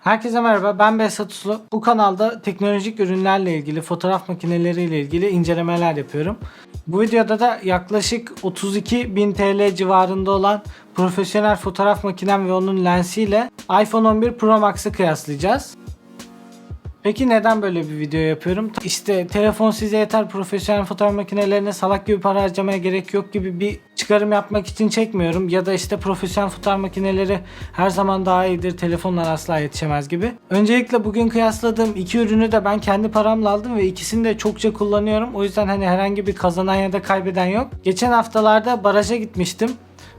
Herkese merhaba ben Behzat Uslu. Bu kanalda teknolojik ürünlerle ilgili, fotoğraf makineleriyle ilgili incelemeler yapıyorum. Bu videoda da yaklaşık 32.000 TL civarında olan profesyonel fotoğraf makinem ve onun lensiyle iPhone 11 Pro Max'ı kıyaslayacağız. Peki neden böyle bir video yapıyorum? İşte telefon size yeter profesyonel fotoğraf makinelerine salak gibi para harcamaya gerek yok gibi bir çıkarım yapmak için çekmiyorum. Ya da işte profesyonel fotoğraf makineleri her zaman daha iyidir telefonlar asla yetişemez gibi. Öncelikle bugün kıyasladığım iki ürünü de ben kendi paramla aldım ve ikisini de çokça kullanıyorum. O yüzden hani herhangi bir kazanan ya da kaybeden yok. Geçen haftalarda baraja gitmiştim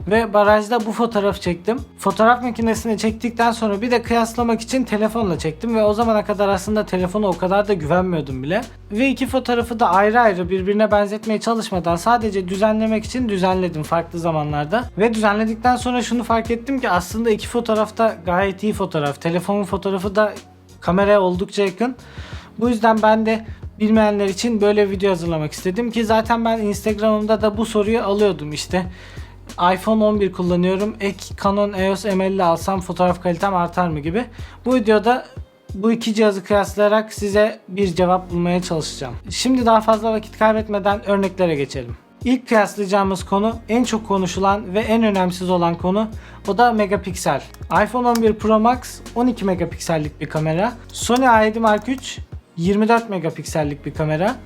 ve barajda bu fotoğrafı çektim. Fotoğraf makinesini çektikten sonra bir de kıyaslamak için telefonla çektim ve o zamana kadar aslında telefona o kadar da güvenmiyordum bile. Ve iki fotoğrafı da ayrı ayrı birbirine benzetmeye çalışmadan sadece düzenlemek için düzenledim farklı zamanlarda. Ve düzenledikten sonra şunu fark ettim ki aslında iki fotoğrafta gayet iyi fotoğraf. Telefonun fotoğrafı da kameraya oldukça yakın. Bu yüzden ben de bilmeyenler için böyle video hazırlamak istedim ki zaten ben Instagram'ımda da bu soruyu alıyordum işte iPhone 11 kullanıyorum. Ek Canon EOS M50 alsam fotoğraf kalitem artar mı gibi. Bu videoda bu iki cihazı kıyaslayarak size bir cevap bulmaya çalışacağım. Şimdi daha fazla vakit kaybetmeden örneklere geçelim. İlk kıyaslayacağımız konu en çok konuşulan ve en önemsiz olan konu o da megapiksel. iPhone 11 Pro Max 12 megapiksellik bir kamera. Sony A7 Mark III 24 megapiksellik bir kamera.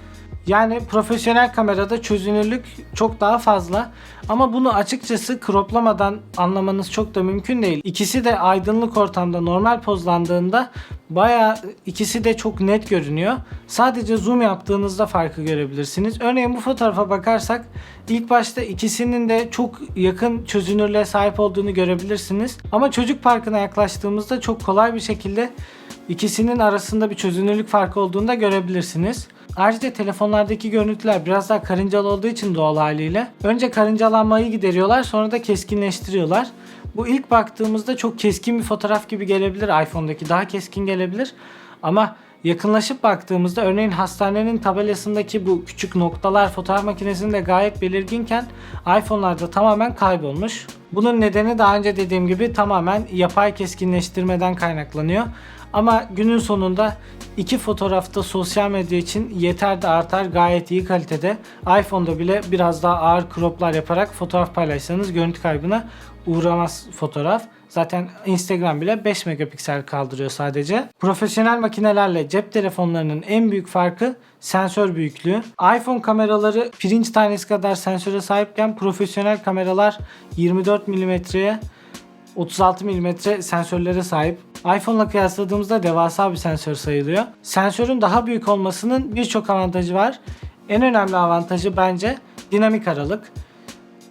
Yani profesyonel kamerada çözünürlük çok daha fazla ama bunu açıkçası croplamadan anlamanız çok da mümkün değil. İkisi de aydınlık ortamda normal pozlandığında baya ikisi de çok net görünüyor. Sadece zoom yaptığınızda farkı görebilirsiniz. Örneğin bu fotoğrafa bakarsak ilk başta ikisinin de çok yakın çözünürlüğe sahip olduğunu görebilirsiniz. Ama çocuk parkına yaklaştığımızda çok kolay bir şekilde ikisinin arasında bir çözünürlük farkı olduğunu da görebilirsiniz. Ayrıca telefonlardaki görüntüler biraz daha karıncalı olduğu için doğal haliyle. Önce karıncalanmayı gideriyorlar sonra da keskinleştiriyorlar. Bu ilk baktığımızda çok keskin bir fotoğraf gibi gelebilir. iPhone'daki daha keskin gelebilir. Ama yakınlaşıp baktığımızda örneğin hastanenin tabelasındaki bu küçük noktalar fotoğraf makinesinde gayet belirginken iPhone'larda tamamen kaybolmuş. Bunun nedeni daha önce dediğim gibi tamamen yapay keskinleştirmeden kaynaklanıyor. Ama günün sonunda iki fotoğrafta sosyal medya için yeter de artar gayet iyi kalitede. iPhone'da bile biraz daha ağır croplar yaparak fotoğraf paylaşsanız görüntü kaybına uğramaz fotoğraf. Zaten Instagram bile 5 megapiksel kaldırıyor sadece. Profesyonel makinelerle cep telefonlarının en büyük farkı sensör büyüklüğü. iPhone kameraları pirinç tanesi kadar sensöre sahipken profesyonel kameralar 24 mm'ye 36 mm sensörlere sahip. iPhone'la kıyasladığımızda devasa bir sensör sayılıyor. Sensörün daha büyük olmasının birçok avantajı var. En önemli avantajı bence dinamik aralık.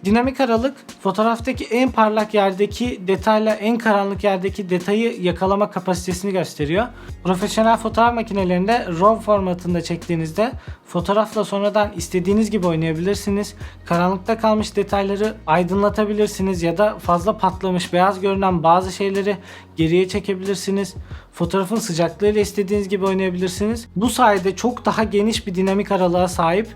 Dinamik aralık fotoğraftaki en parlak yerdeki detayla en karanlık yerdeki detayı yakalama kapasitesini gösteriyor. Profesyonel fotoğraf makinelerinde RAW formatında çektiğinizde fotoğrafla sonradan istediğiniz gibi oynayabilirsiniz. Karanlıkta kalmış detayları aydınlatabilirsiniz ya da fazla patlamış beyaz görünen bazı şeyleri geriye çekebilirsiniz. Fotoğrafın sıcaklığıyla istediğiniz gibi oynayabilirsiniz. Bu sayede çok daha geniş bir dinamik aralığa sahip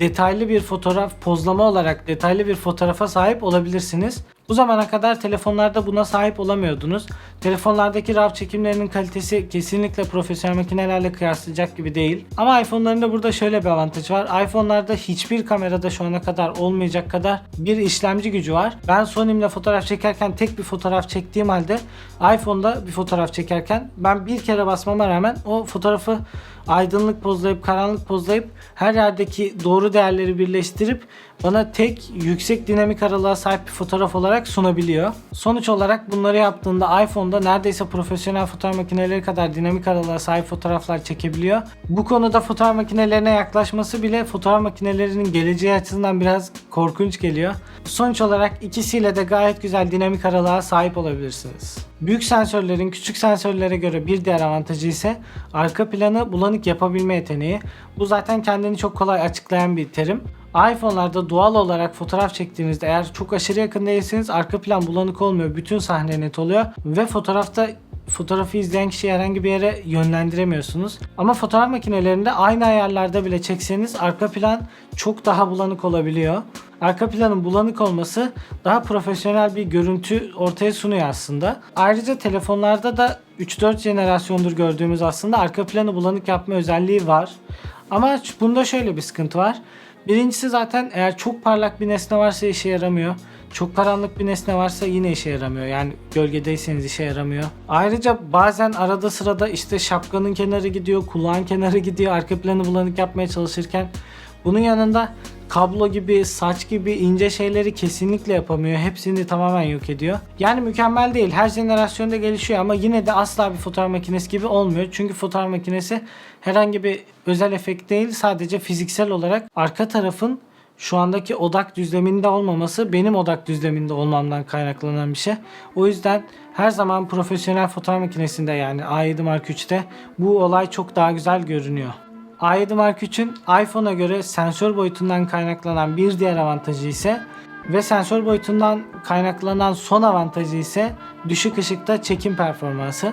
detaylı bir fotoğraf pozlama olarak detaylı bir fotoğrafa sahip olabilirsiniz. Bu zamana kadar telefonlarda buna sahip olamıyordunuz. Telefonlardaki RAW çekimlerinin kalitesi kesinlikle profesyonel makinelerle kıyaslayacak gibi değil. Ama iPhone'ların da burada şöyle bir avantajı var. iPhone'larda hiçbir kamerada şu ana kadar olmayacak kadar bir işlemci gücü var. Ben Sony'imle fotoğraf çekerken tek bir fotoğraf çektiğim halde iPhone'da bir fotoğraf çekerken ben bir kere basmama rağmen o fotoğrafı aydınlık pozlayıp karanlık pozlayıp her yerdeki doğru değerleri birleştirip bana tek yüksek dinamik aralığa sahip bir fotoğraf olarak sunabiliyor. Sonuç olarak bunları yaptığında iPhone'da neredeyse profesyonel fotoğraf makineleri kadar dinamik aralığa sahip fotoğraflar çekebiliyor. Bu konuda fotoğraf makinelerine yaklaşması bile fotoğraf makinelerinin geleceği açısından biraz korkunç geliyor. Sonuç olarak ikisiyle de gayet güzel dinamik aralığa sahip olabilirsiniz. Büyük sensörlerin küçük sensörlere göre bir diğer avantajı ise arka planı bulanık yapabilme yeteneği. Bu zaten kendini çok kolay açıklayan bir terim. iPhone'larda doğal olarak fotoğraf çektiğinizde eğer çok aşırı yakın değilseniz arka plan bulanık olmuyor. Bütün sahne net oluyor ve fotoğrafta fotoğrafı izleyen kişiyi herhangi bir yere yönlendiremiyorsunuz. Ama fotoğraf makinelerinde aynı ayarlarda bile çekseniz arka plan çok daha bulanık olabiliyor. Arka planın bulanık olması daha profesyonel bir görüntü ortaya sunuyor aslında. Ayrıca telefonlarda da 3-4 jenerasyondur gördüğümüz aslında arka planı bulanık yapma özelliği var. Ama bunda şöyle bir sıkıntı var. Birincisi zaten eğer çok parlak bir nesne varsa işe yaramıyor. Çok karanlık bir nesne varsa yine işe yaramıyor. Yani gölgedeyseniz işe yaramıyor. Ayrıca bazen arada sırada işte şapkanın kenarı gidiyor, kulağın kenarı gidiyor. Arka planı bulanık yapmaya çalışırken bunun yanında kablo gibi, saç gibi ince şeyleri kesinlikle yapamıyor. Hepsini tamamen yok ediyor. Yani mükemmel değil. Her jenerasyonda gelişiyor ama yine de asla bir fotoğraf makinesi gibi olmuyor. Çünkü fotoğraf makinesi herhangi bir özel efekt değil. Sadece fiziksel olarak arka tarafın şu andaki odak düzleminde olmaması benim odak düzleminde olmamdan kaynaklanan bir şey. O yüzden her zaman profesyonel fotoğraf makinesinde yani A7 Mark 3'te bu olay çok daha güzel görünüyor. A7 Mark 3'ün iPhone'a göre sensör boyutundan kaynaklanan bir diğer avantajı ise ve sensör boyutundan kaynaklanan son avantajı ise düşük ışıkta çekim performansı.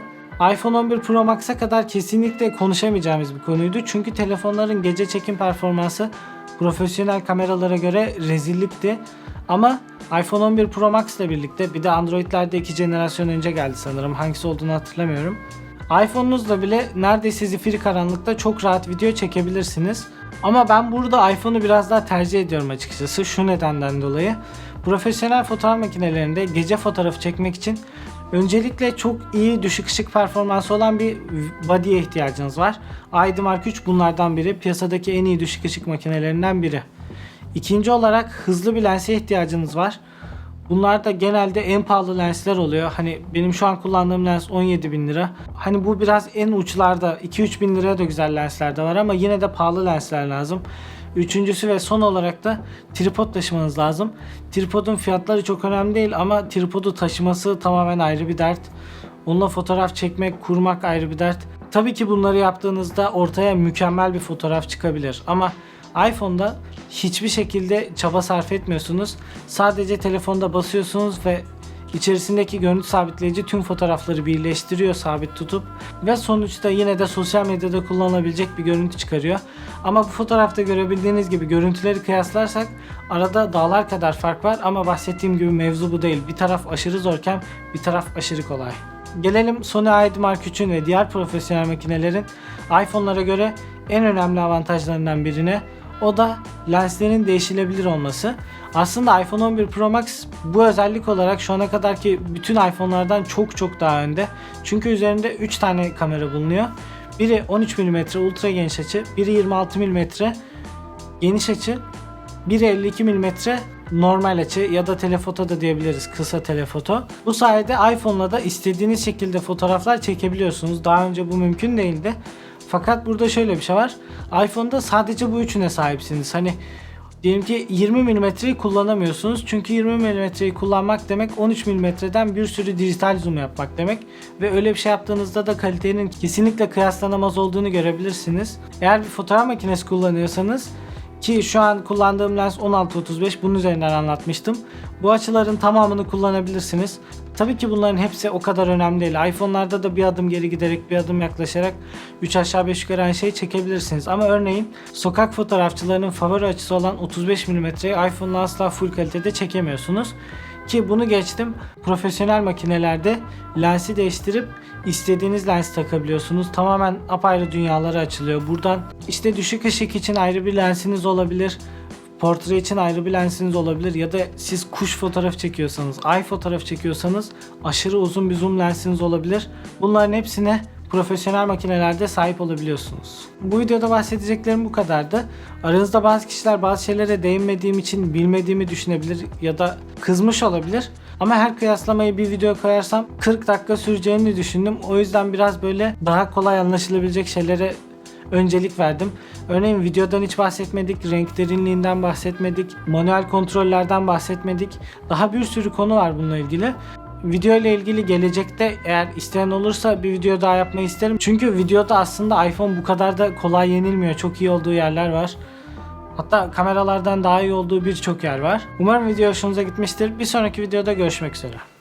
iPhone 11 Pro Max'a kadar kesinlikle konuşamayacağımız bir konuydu. Çünkü telefonların gece çekim performansı profesyonel kameralara göre rezillikti. Ama iPhone 11 Pro Max ile birlikte bir de Android'lerde iki jenerasyon önce geldi sanırım. Hangisi olduğunu hatırlamıyorum. iPhone'unuzla bile neredeyse zifiri karanlıkta çok rahat video çekebilirsiniz. Ama ben burada iPhone'u biraz daha tercih ediyorum açıkçası şu nedenden dolayı. Profesyonel fotoğraf makinelerinde gece fotoğrafı çekmek için öncelikle çok iyi düşük ışık performansı olan bir body'ye ihtiyacınız var. A7 Mark 3 bunlardan biri. Piyasadaki en iyi düşük ışık makinelerinden biri. İkinci olarak hızlı bir lense ihtiyacınız var. Bunlar da genelde en pahalı lensler oluyor. Hani benim şu an kullandığım lens 17 bin lira. Hani bu biraz en uçlarda 2-3 bin liraya da güzel lensler de var ama yine de pahalı lensler lazım. Üçüncüsü ve son olarak da tripod taşımanız lazım. Tripodun fiyatları çok önemli değil ama tripodu taşıması tamamen ayrı bir dert. Onunla fotoğraf çekmek, kurmak ayrı bir dert. Tabii ki bunları yaptığınızda ortaya mükemmel bir fotoğraf çıkabilir ama iPhone'da hiçbir şekilde çaba sarf etmiyorsunuz. Sadece telefonda basıyorsunuz ve içerisindeki görüntü sabitleyici tüm fotoğrafları birleştiriyor sabit tutup ve sonuçta yine de sosyal medyada kullanılabilecek bir görüntü çıkarıyor. Ama bu fotoğrafta görebildiğiniz gibi görüntüleri kıyaslarsak arada dağlar kadar fark var ama bahsettiğim gibi mevzu bu değil. Bir taraf aşırı zorken bir taraf aşırı kolay. Gelelim Sony A7 Mark 3'ün ve diğer profesyonel makinelerin iPhone'lara göre en önemli avantajlarından birine o da lenslerin değişilebilir olması. Aslında iPhone 11 Pro Max bu özellik olarak şu ana kadarki bütün iPhone'lardan çok çok daha önde. Çünkü üzerinde 3 tane kamera bulunuyor. Biri 13 mm ultra geniş açı, biri 26 mm geniş açı, biri 52 mm normal açı ya da telefoto da diyebiliriz kısa telefoto. Bu sayede iPhone'la da istediğiniz şekilde fotoğraflar çekebiliyorsunuz. Daha önce bu mümkün değildi. Fakat burada şöyle bir şey var. iPhone'da sadece bu üçüne sahipsiniz. Hani diyelim ki 20 mm'yi kullanamıyorsunuz. Çünkü 20 mm'yi kullanmak demek 13 mm'den bir sürü dijital zoom yapmak demek. Ve öyle bir şey yaptığınızda da kalitenin kesinlikle kıyaslanamaz olduğunu görebilirsiniz. Eğer bir fotoğraf makinesi kullanıyorsanız ki şu an kullandığım lens 16-35 bunun üzerinden anlatmıştım. Bu açıların tamamını kullanabilirsiniz. Tabii ki bunların hepsi o kadar önemli değil. iPhone'larda da bir adım geri giderek bir adım yaklaşarak 3 aşağı 5 yukarı aynı şeyi çekebilirsiniz. Ama örneğin sokak fotoğrafçılarının favori açısı olan 35 mm'yi iPhone'la asla full kalitede çekemiyorsunuz. Ki bunu geçtim. Profesyonel makinelerde lensi değiştirip istediğiniz lens takabiliyorsunuz. Tamamen apayrı dünyalara açılıyor. Buradan işte düşük ışık için ayrı bir lensiniz olabilir. Portre için ayrı bir lensiniz olabilir ya da siz kuş fotoğraf çekiyorsanız, ay fotoğraf çekiyorsanız aşırı uzun bir zoom lensiniz olabilir. Bunların hepsine profesyonel makinelerde sahip olabiliyorsunuz. Bu videoda bahsedeceklerim bu kadardı. Aranızda bazı kişiler bazı şeylere değinmediğim için bilmediğimi düşünebilir ya da kızmış olabilir. Ama her kıyaslamayı bir video koyarsam 40 dakika süreceğini düşündüm. O yüzden biraz böyle daha kolay anlaşılabilecek şeylere öncelik verdim. Örneğin videodan hiç bahsetmedik, renk derinliğinden bahsetmedik, manuel kontrollerden bahsetmedik. Daha bir sürü konu var bununla ilgili. Video ile ilgili gelecekte eğer isteyen olursa bir video daha yapmayı isterim. Çünkü videoda aslında iPhone bu kadar da kolay yenilmiyor. Çok iyi olduğu yerler var. Hatta kameralardan daha iyi olduğu birçok yer var. Umarım video hoşunuza gitmiştir. Bir sonraki videoda görüşmek üzere.